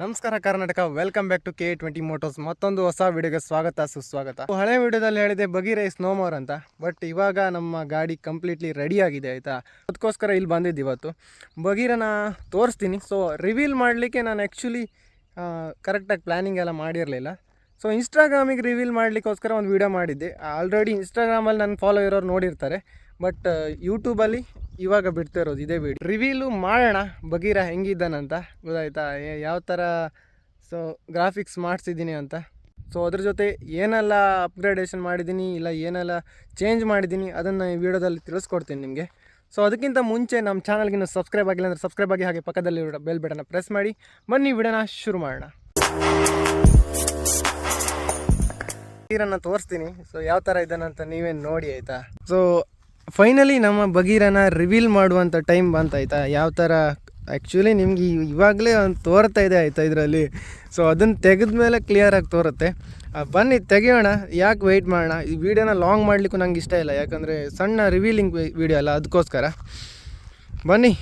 ನಮಸ್ಕಾರ Karnataka welcome back to K twenty motos ಮತ್ತೊಂದು ಹೊಸ ವಿಡಿಯೋಗೆ ಸ್ವಾಗತ, ಸುಸ್ವಾಗತ. ಹಳೆ ವಿಡಿಯೋದಲ್ಲಿ ಹೇಳಿದೆ ಬಗೀರೆ ಸ್ನೋಮೋರ್ ಅಂತ ಬಟ್ ಇವಾಗ ನಮ್ಮ ಗಾಡಿ ಕಂಪ್ಲೀಟ್ಲಿ ರೆಡಿ ಆಗಿದೆ ಆಯಿತಾ? ಅದಕ್ಕೋಸ್ಕರ ಇಲ್ಲಿ ಬಂದಿದ್ದು ಇವತ್ತು. ಬಗೀರನ ತೋರಿಸ್ತೀನಿ ಸೊ ರಿವೀಲ್ ಮಾಡಲಿಕ್ಕೆ ನಾನು ಆ್ಯಕ್ಚುಲಿ ಕರೆಕ್ಟಾಗಿ ಪ್ಲ್ಯಾನಿಂಗ್ ಎಲ್ಲ ಮಾಡಿರಲಿಲ್ಲ. ಸೊ ಇನ್ಸ್ಟಾಗ್ರಾಮಿಗೆ ರಿವೀಲ್ ಮಾಡಲಿಕ್ಕೋಸ್ಕರ ಒಂದು ವೀಡಿಯೋ ಮಾಡಿದ್ದೆ. ಆಲ್ರೆಡಿ ಇನ್ಸ್ಟಾಗ್ರಾಮಲ್ಲಿ ನನ್ನ ಫಾಲೋ ಇರೋರು ನೋಡಿರ್ತಾರೆ ಬಟ್ ಯೂಟ್ಯೂಬಲ್ಲಿ ಇವಾಗ ಬಿಡ್ತಾ ಇರೋದು ಇದೇ ವಿಡಿಯೋ ರಿವೀಲು ಮಾಡೋಣ, ಬಗೀರ ಹೆಂಗಿದ್ದಾನಂತ. ಗೊತ್ತಾಯ್ತಾ? ಯಾವ ಥರ ಸೊ ಗ್ರಾಫಿಕ್ಸ್ ಮಾಡಿಸಿದ್ದೀನಿ ಅಂತ. ಸೊ ಅದ್ರ ಜೊತೆ ಏನೆಲ್ಲ ಅಪ್ಗ್ರೇಡೇಷನ್ ಮಾಡಿದ್ದೀನಿ, ಇಲ್ಲ ಏನೆಲ್ಲ ಚೇಂಜ್ ಮಾಡಿದ್ದೀನಿ, ಅದನ್ನು ಈ ವಿಡಿಯೋದಲ್ಲಿ ತಿಳಿಸ್ಕೊಡ್ತೀನಿ ನಿಮಗೆ. ಸೊ ಅದಕ್ಕಿಂತ ಮುಂಚೆ ನಮ್ಮ ಚಾನಲ್ಗಿನ್ನು ಸಬ್ಸ್ಕ್ರೈಬ್ ಆಗಿಲ್ಲ ಅಂದರೆ ಸಬ್ಸ್ಕ್ರೈಬ್ ಆಗಿ ಹಾಗೆ ಪಕ್ಕದಲ್ಲಿ ಬೆಲ್ ಬಟನ್ನ ಪ್ರೆಸ್ ಮಾಡಿ. ಬನ್ನಿ ವಿಡಿಯೋನ ಶುರು ಮಾಡೋಣ. ನೀರನ್ನು ತೋರಿಸ್ತೀನಿ. ಸೊ ಯಾವ ಥರ ಇದ್ದಾನಂತ ನೀವೇ ನೋಡಿ, ಆಯಿತಾ? ಸೊ ಫೈನಲಿ ನಮ್ಮ ಬಗೀರನ ರಿವೀಲ್ ಮಾಡುವಂಥ ಟೈಮ್ ಬಂತು ಆಯಿತಾ? ಯಾವ ಥರ ಆ್ಯಕ್ಚುಲಿ ನಿಮ್ಗೆ ಇವಾಗಲೇ ಒಂದು ತೋರ್ತಾ ಇದೆ ಆಯಿತಾ ಇದರಲ್ಲಿ? ಸೊ ಅದನ್ನು ತೆಗೆದ ಮೇಲೆ ಕ್ಲಿಯರಾಗಿ ತೋರುತ್ತೆ. ಬನ್ನಿ, ತೆಗೆಯೋಣ. ಯಾಕೆ ವೆಯ್ಟ್ ಮಾಡೋಣ ಈ ವಿಡಿಯೋನ ಲಾಂಗ್ ಮಾಡಲಿಕ್ಕೂ ನಂಗೆ ಇಷ್ಟ ಇಲ್ಲ. ಯಾಕಂದರೆ ಸಣ್ಣ ರಿವೀಲಿಂಗ್ ವಿಡಿಯೋ ಅಲ್ಲ ಅದಕ್ಕೋಸ್ಕರ ಬನ್ನಿ.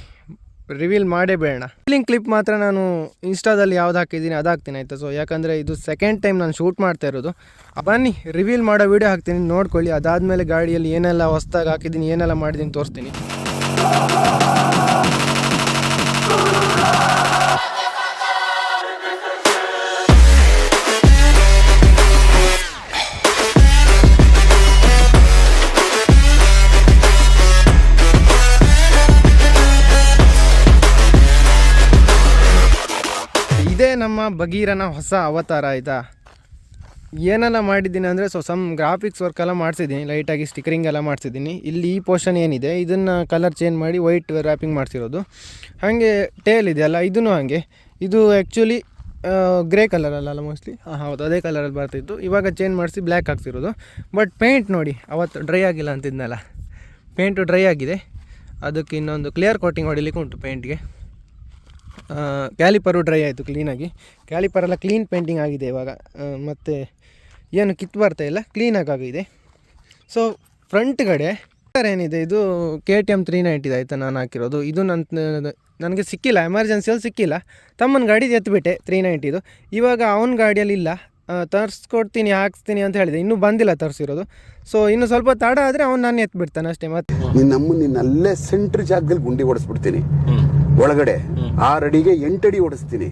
ರಿವೀಲ್ ಮಾಡೇ ಬೇಡ ಫೀಲಿಂಗ್ ಕ್ಲಿಪ್ ಮಾತ್ರ ನಾನು ಇನ್ಸ್ಟಾದಲ್ಲಿ ಯಾವ್ದು ಹಾಕಿದ್ದೀನಿ ಅದು ಹಾಕ್ತೀನಿ ಆಯಿತಾ. ಸೊ ಯಾಕಂದರೆ ಇದು ಸೆಕೆಂಡ್ ಟೈಮ್ ನಾನು ಶೂಟ್ ಮಾಡ್ತಾ ಇರೋದು. ಬನ್ನಿ ರಿವೀಲ್ ಮಾಡೋ ವಿಡಿಯೋ ಹಾಕ್ತೀನಿ. ನೋಡ್ಕೊಳ್ಳಿ, ಅದಾದಮೇಲೆ ಗಾಡಿಯಲ್ಲಿ ಏನೆಲ್ಲ ಹೊಸ್ದಾಗಿ ಹಾಕಿದ್ದೀನಿ, ಏನೆಲ್ಲ ಮಾಡಿದ್ದೀನಿ ತೋರಿಸ್ತೀನಿ. ಇದೇ ನಮ್ಮ ಬಗೀರನ ಹೊಸ ಅವತಾರ ಆಯಿತಾ? ಏನೆಲ್ಲ ಮಾಡಿದ್ದೀನಿ ಅಂದರೆ ಸೊ ಸಮ್ ಗ್ರಾಫಿಕ್ಸ್ ವರ್ಕ್ ಎಲ್ಲ ಮಾಡಿಸಿದ್ದೀನಿ ಲೈಟಾಗಿ ಸ್ಟಿಕರಿಂಗ್ ಎಲ್ಲ ಮಾಡಿಸಿದ್ದೀನಿ. ಇಲ್ಲಿ ಈ ಪೋರ್ಷನ್ ಏನಿದೆ, ಇದನ್ನು ಕಲರ್ ಚೇಂಜ್ ಮಾಡಿ ವೈಟ್ ರ್ಯಾಪಿಂಗ್ ಮಾಡಿಸಿರೋದು. ಹಾಗೆ ಟೇಲ್ ಇದೆಯಲ್ಲ ಇದೂ ಹಾಗೆ. ಇದು ಆ್ಯಕ್ಚುಲಿ ಗ್ರೇ ಕಲರಲ್ಲ ಮೋಸ್ಟ್ಲಿ ಹಾಂ ಹೌದು, ಅದೇ ಕಲರಲ್ಲಿ ಬರ್ತಿತ್ತು. ಇವಾಗ ಚೇಂಜ್ ಮಾಡಿಸಿ ಬ್ಲ್ಯಾಕ್ ಆಗ್ತಿರೋದು ಬಟ್ ಪೇಂಟ್ ನೋಡಿ, ಅವತ್ತು ಡ್ರೈ ಆಗಿಲ್ಲ ಅಂತಿದ್ನಲ್ಲ. ಪೇಂಟು ಡ್ರೈ ಆಗಿದೆ. ಅದಕ್ಕೆ ಇನ್ನೊಂದು ಕ್ಲಿಯರ್ ಕೋಟಿಂಗ್ ಹೊಡಿಲಿಕ್ಕೆ ಉಂಟು ಪೇಂಟ್ಗೆ ಕ್ಯಾಲಿಪರು ಡ್ರೈ ಆಯಿತು ಕ್ಲೀನಾಗಿ ಕ್ಯಾಲಿಪರೆಲ್ಲ ಕ್ಲೀನ್ ಪೇಂಟಿಂಗ್ ಆಗಿದೆ ಇವಾಗ. ಮತ್ತು ಏನು ಕಿತ್ತು ಬರ್ತಾ ಇಲ್ಲ ಕ್ಲೀನಾಗಿ ಆಗಿದೆ. ಸೊ ಫ್ರಂಟ್ ಕಡೆ ಏನಿದೆ? ಇದು ಕೆ ಟಿ ಎಂ ತ್ರೀ ನೈಂಟಿದು ಆಯಿತಾ ನಾನು ಹಾಕಿರೋದು. ಇದು ನನ್ನ ನನಗೆ ಸಿಕ್ಕಿಲ್ಲ ಎಮರ್ಜೆನ್ಸಿಯಲ್ಲಿ ಸಿಕ್ಕಿಲ್ಲ. ತಮ್ಮನ ಗಾಡಿದು ಎತ್ಬಿಟ್ಟೆ ತ್ರೀ ನೈಂಟಿದು ಇವಾಗ ಅವನ ಗಾಡಿಯಲ್ಲಿ ಇಲ್ಲ. ತರಿಸ್ಕೊಡ್ತೀನಿ ಹಾಕ್ಸ್ತೀನಿ ಅಂತ ಹೇಳಿದೆ. ಇನ್ನೂ ಬಂದಿಲ್ಲ ತರಿಸಿರೋದು. ಸೊ ಇನ್ನು ಸ್ವಲ್ಪ ತಡ ಆದರೆ ಅವ್ನು ನಾನು ಎತ್ಬಿಡ್ತಾನೆ ಅಷ್ಟೇ. ಮತ್ತೆ ನಿನ್ನ ನಿನ್ನಲ್ಲೇ ನಿನ್ನ ಅಲ್ಲೇ ಸೆಂಟ್ರ್ ಜಾಗದಲ್ಲಿ ಗುಂಡಿ ಹೊಡೆಸ್ಬಿಡ್ತೀನಿ. ಒಳಗಡೆ ಆರು ಅಡಿಗೆ ಎಂಟು ಅಡಿ ಹೊಡೆಸ್ತೀನಿ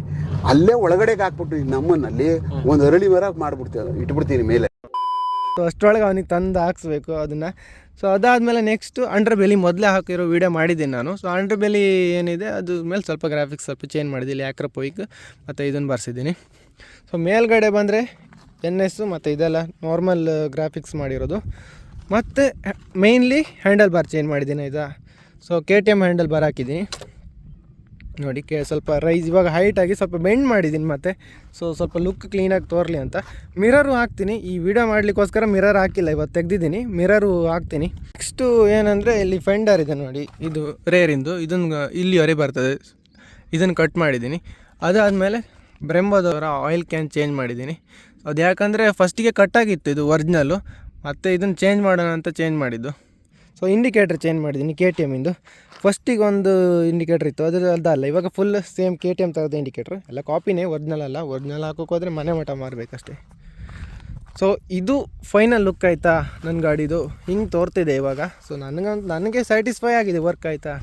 ಅಲ್ಲೇ ಒಳಗಡೆಗೆ ಹಾಕ್ಬಿಟ್ಟು ನಮ್ಮನ್ನಲ್ಲಿ ಒಂದು ಅರಳಿ ಮರ ಮಾಡ್ಬಿಡ್ತೀನಿ ಇಟ್ಬಿಡ್ತೀನಿ ಮೇಲೆ. ಸೊ ಅಷ್ಟರೊಳಗೆ ಅವನಿಗೆ ತಂದು ಹಾಕ್ಸ್ಬೇಕು ಅದನ್ನು. ಸೊ ಅದಾದಮೇಲೆ ನೆಕ್ಸ್ಟು ಅಂಡರ್ ಬೆಲಿ ಮೊದಲೇ ಹಾಕಿರೋ ವೀಡಿಯೋ ಮಾಡಿದ್ದೀನಿ ನಾನು. ಸೊ ಅಂಡರ್ ಬೆಲಿ ಏನಿದೆ ಅದ್ರ ಮೇಲೆ ಸ್ವಲ್ಪ ಗ್ರಾಫಿಕ್ಸ್ ಸ್ವಲ್ಪ ಚೇಂಜ್ ಮಾಡಿದ್ದೀನಿ ಯಾಕ್ರ ಪೊಯ್ಕ್ ಮತ್ತು ಇದನ್ನು ಬರ್ಸಿದ್ದೀನಿ ಸೊ ಮೇಲ್ಗಡೆ ಬಂದರೆ ಎನ್ ಎಸ್ಸು ಮತ್ತು ಇದೆಲ್ಲ ನಾರ್ಮಲ್ ಗ್ರಾಫಿಕ್ಸ್ ಮಾಡಿರೋದು. ಮತ್ತು ಮೇಯ್ನ್ಲಿ ಹ್ಯಾಂಡಲ್ ಬಾರ್ ಚೇಂಜ್ ಮಾಡಿದ್ದೀನಿ ಇದು so K T M handle bar ಹಾಕಿದ್ದೀನಿ ನೋಡಿ, ಕೆ, ಸ್ವಲ್ಪ ರೈಸ್ ಇವಾಗ ಹೈಟಾಗಿ ಸ್ವಲ್ಪ ಬೆಂಡ್ ಮಾಡಿದ್ದೀನಿ ಮತ್ತೆ. ಸೊ ಸ್ವಲ್ಪ ಲುಕ್ ಕ್ಲೀನಾಗಿ ತೋರಲಿ ಅಂತ. ಮಿರರು ಹಾಕ್ತೀನಿ. ಈ ವಿಡಿಯೋ ಮಾಡಲಿಕ್ಕೋಸ್ಕರ ಮಿರರ್ ಹಾಕಿಲ್ಲ, ಇವತ್ತು ತೆಗ್ದಿದ್ದೀನಿ. ಮಿರರು ಹಾಕ್ತೀನಿ. ನೆಕ್ಸ್ಟು ಏನಂದರೆ ಇಲ್ಲಿ ಫೆಂಡರ್ ಇದೆ ನೋಡಿ. ಇದು ರೇರಿಂದು ಇದನ್ನು ಇಲ್ಲಿವರೆಗೆ ಬರ್ತದೆ. ಇದನ್ನು ಕಟ್ ಮಾಡಿದ್ದೀನಿ ಅದಾದಮೇಲೆ ಬ್ರೆಂಬೋದವರ ಆಯಿಲ್ ಕ್ಯಾನ್ ಚೇಂಜ್ ಮಾಡಿದ್ದೀನಿ ಅದು ಯಾಕಂದರೆ ಫಸ್ಟಿಗೆ ಕಟ್ಟಾಗಿತ್ತು ಇದು ಒರಿಜಿನಲ್ಲು ಮತ್ತು ಇದನ್ನು ಚೇಂಜ್ ಮಾಡೋಣ ಅಂತ ಚೇಂಜ್ ಮಾಡಿದ್ದು. ಸೊ ಇಂಡಿಕೇಟ್ರ್ ಚೇಂಜ್ ಮಾಡಿದ್ದೀನಿ ಕೆ ಟಿ ಎಮ್ಮಿಂದು ಫಸ್ಟಿಗೆ ಒಂದು ಇಂಡಿಕೇಟ್ರ್ ಇತ್ತು, ಅದು ಅದಲ್ಲ, ಇವಾಗ full same K T M ಥರದ ಇಂಡಿಕೇಟ್ರ್ ಎಲ್ಲ ಕಾಪಿನೇ ಒರ್ಜಿನಲ್ ಅಲ್ಲ ಒರ್ಜಿನಲ್ ಹಾಕೋಕೆ ಹೋದರೆ ಮನೆ ಮಠ ಮಾರಬೇಕಷ್ಟೇ. ಸೊ ಇದು ಫೈನಲ್ ಲುಕ್ ಆಯಿತಾ ನನ್ನ ಗಾಡಿದು? ಹಿಂಗೆ ತೋರ್ತಿದೆ ಇವಾಗ. ಸೊ ನನಗೆ ನನಗೆ ಸ್ಯಾಟಿಸ್ಫೈ ಆಗಿದೆ ವರ್ಕ್ ಆಯಿತಾ.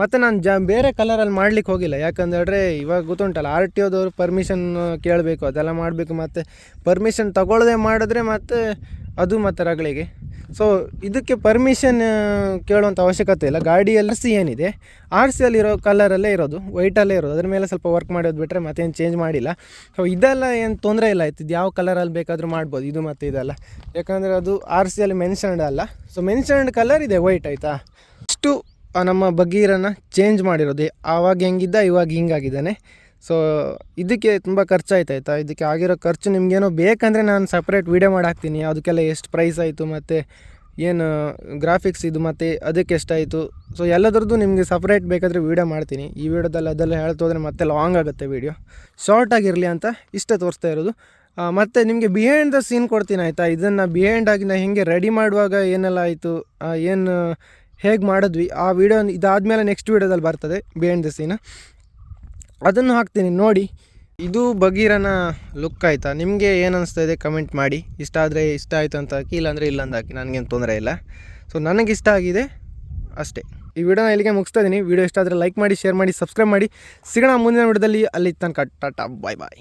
ಮತ್ತು ನಾನು ಜ, ಬೇರೆ ಕಲರಲ್ಲಿ ಮಾಡ್ಲಿಕ್ಕೆ ಹೋಗಿಲ್ಲ. ಯಾಕಂದರೆ ಇವಾಗ ಗೊತ್ತುಂಟಲ್ಲ ಆರ್ ಟಿ ಒದವ್ರು ಪರ್ಮಿಷನ್ ಕೇಳಬೇಕು, ಅದೆಲ್ಲ ಮಾಡಬೇಕು, ಮತ್ತು ಪರ್ಮಿಷನ್ ತಗೊಳ್ಳದೆ ಮಾಡಿದ್ರೆ ಮತ್ತೆ ಅದು ಮತ್ತು ರಗಳಿಗೆ. ಸೊ ಇದಕ್ಕೆ ಪರ್ಮಿಷನ್ ಕೇಳುವಂಥ ಅವಶ್ಯಕತೆ ಇಲ್ಲ. ಗಾಡಿಯಲ್ಲಿ ಸಿ ಏನಿದೆ? ಆರ್ ಸಿಯಲ್ಲಿರೋ ಕಲರಲ್ಲೇ ಇರೋದು. ವೈಟಲ್ಲೇ ಇರೋದು. ಅದ್ರ ಮೇಲೆ ಸ್ವಲ್ಪ ವರ್ಕ್ ಮಾಡೋದು ಬಿಟ್ಟರೆ ಮತ್ತೇನು ಚೇಂಜ್ ಮಾಡಿಲ್ಲ. ಸೊ ಇದೆಲ್ಲ ಏನು ತೊಂದರೆ ಇಲ್ಲ. ಆಯ್ತು ಇದು ಯಾವ ಕಲರಲ್ಲಿ ಬೇಕಾದರೂ ಮಾಡ್ಬೋದು. ಇದು ಮತ್ತು ಇದೆಲ್ಲ. ಯಾಕಂದರೆ ಅದು ಆರ್ ಸಿಯಲ್ಲಿ ಮೆನ್ಷನ್ಡ್ ಅಲ್ಲ. ಸೊ ಮೆನ್ಷನ್ಡ್ ಕಲರ್ ಇದೆ ವೈಟ್ ಆಯಿತಾ? ಇಷ್ಟು ನಮ್ಮ ಬಗೀರನ್ನು ಚೇಂಜ್ ಮಾಡಿರೋದು. ಆವಾಗ ಹೆಂಗಿದ್ದ, ಇವಾಗ ಹಿಂಗಾಗಿದ್ದಾನೆ. ಸೊ ಇದಕ್ಕೆ ತುಂಬ ಖರ್ಚಾಯ್ತು ಆಯಿತಾ? ಇದಕ್ಕೆ ಆಗಿರೋ ಖರ್ಚು ನಿಮಗೇನೋ ಬೇಕಂದರೆ ನಾನು ಸಪ್ರೇಟ್ ವೀಡಿಯೋ ಮಾಡಿ ಹಾಕ್ತೀನಿ. ಅದಕ್ಕೆಲ್ಲ ಎಷ್ಟು ಪ್ರೈಸ್ ಆಯಿತು ಮತ್ತು ಏನು ಗ್ರಾಫಿಕ್ಸ್ ಇದು ಮತ್ತು ಅದಕ್ಕೆ ಎಷ್ಟಾಯಿತು? ಸೊ ಎಲ್ಲದರದ್ದು ನಿಮಗೆ ಸಪ್ರೇಟ್ ಬೇಕಾದರೆ ವೀಡಿಯೋ ಮಾಡ್ತೀನಿ. ಈ ವಿಡಿಯೋದಲ್ಲಿ ಅದೆಲ್ಲ ಹೇಳ್ತೋದ್ರೆ ಮತ್ತೆ ಲಾಂಗ್ ಆಗುತ್ತೆ ವೀಡಿಯೋ ಶಾರ್ಟ್ ಆಗಿರಲಿ ಅಂತ ಇಷ್ಟ ತೋರಿಸ್ತಾ ಇರೋದು. ಮತ್ತು ನಿಮಗೆ ಬಿಹೈಂಡ್ ದ ಸೀನ್ ಕೊಡ್ತೀನಿ ಆಯಿತಾ? ಇದನ್ನು ಬಿಹೈಂಡ್ ಆಗಿ ನಾ ಹೇಗೆ ರೆಡಿ ಮಾಡುವಾಗ ಏನೆಲ್ಲ ಆಯಿತು? ಏನು ಹೇಗೆ ಮಾಡಿದ್ವಿ? ಆ ವಿಡಿಯೋ ಇದಾದಮೇಲೆ ನೆಕ್ಸ್ಟ್ ವೀಡಿಯೋದಲ್ಲಿ ಬರ್ತದೆ ಬಿಹೈಂಡ್ ದ ಸೀನ್ ಅದನ್ನು ಹಾಕ್ತೀನಿ. ನೋಡಿ. ಇದು ಬಗೀರನ ಲುಕ್ ಆಯಿತಾ? ನಿಮಗೆ ಏನು ಅನಿಸ್ತಾ ಇದೆ? ಕಮೆಂಟ್ ಮಾಡಿ. ಇಷ್ಟ ಆದರೆ ಇಷ್ಟ ಆಯಿತು ಅಂತ ಹಾಕಿ, ಇಲ್ಲಾಂದರೆ ಇಲ್ಲ ಅಂತ ಹಾಕಿ. ನನಗೇನು ತೊಂದರೆ ಇಲ್ಲ. ಸೊ ಇಷ್ಟ ಆಗಿದೆ ಅಷ್ಟೇ. ಈ ವಿಡಿಯೋನ ಇಲ್ಲಿಗೆ ಮುಗಿಸ್ತಾ ಇದ್ದೀನಿ. ವಿಡಿಯೋ ಇಷ್ಟ ಆದರೆ ಲೈಕ್ ಮಾಡಿ ಶೇರ್ ಮಾಡಿ ಸಬ್ಸ್ಕ್ರೈಬ್ ಮಾಡಿ. ಸಿಗೋಣ ಮುಂದಿನ ವಿಡಿಯೋದಲ್ಲಿ. ಅಲ್ಲಿ ತನಕ, ಟಾಟಾ ಬಾಯ್ ಬಾಯ್